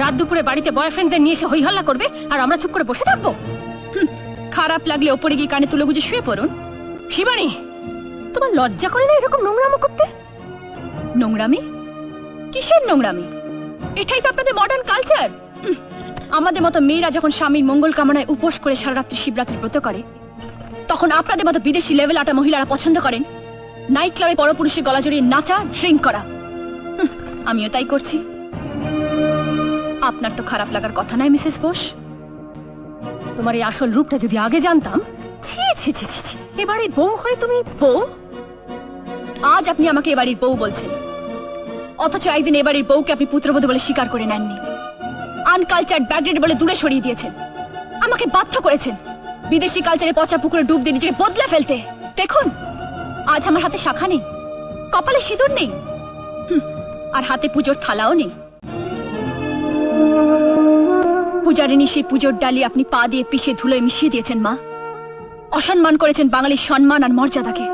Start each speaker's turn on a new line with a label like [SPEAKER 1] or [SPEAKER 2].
[SPEAKER 1] রাত দুপুরে বাড়িতে বয়ফ্রেন্ডদের নিয়ে এসে হই হল্লা করবে আর আমরা চুপ করে বসে থাকব?
[SPEAKER 2] খারাপ লাগলে ওপরে গিয়ে কানে তুলে গুজে শুয়ে পড়ুন।
[SPEAKER 1] শিবানী, তোমার লজ্জা করে না এরকম নোংরামো করতে?
[SPEAKER 2] নোংরামি? কিসের নোংরামি? এটাই তো আপনাদের মডার্ন কালচার আমাদের মতো মেয়েরা যখন স্বামীর মঙ্গল কামনায় উপোস করে সারা রাত্রি শিবরাত্রি ব্রত করে, তখন আপনাদের মতো বিদেশি লেভেল আটা মহিলারা পছন্দ করেন। নাইট ক্লাবে পরপুরুষের গলা জড়িয়ে নাচা ড্রিঙ্ক করা। আমিও তাই করছি। আপনার তো খারাপ লাগার কথা নয় মিসেস বোস।
[SPEAKER 1] তোমার এই আসল রূপটা যদি আগে জানতাম এবারে বউ হয়ে তুমি বউ?
[SPEAKER 2] আজ আপনি আমাকে এবাড়ির বউ বলছেন। অথচ একদিন এবাড়ির বউকে আপনি বলে স্বীকার করে নেননি। আনকালচার ব্যাকডেট বলে দূরে সরিয়ে দিয়েছেন। আমাকে বাধ্য করেছেন বিদেশি কালচারে পচা পুকুরে ডুব দিয়ে নিজেকে বদলে ফেলতে। দেখুন, আজ আমার হাতে শাখা নেই, কপালে সিঁদুর নেই। আর হাতে পুজোর থালাও নেই। পূজারিনী সেই পুজোর ডালি আপনি পা দিয়ে পিষে ধুলোয় মিশিয়ে দিয়েছেন, মা। অসম্মান করেছেন বাঙালির সম্মান আর মর্যাদাকে।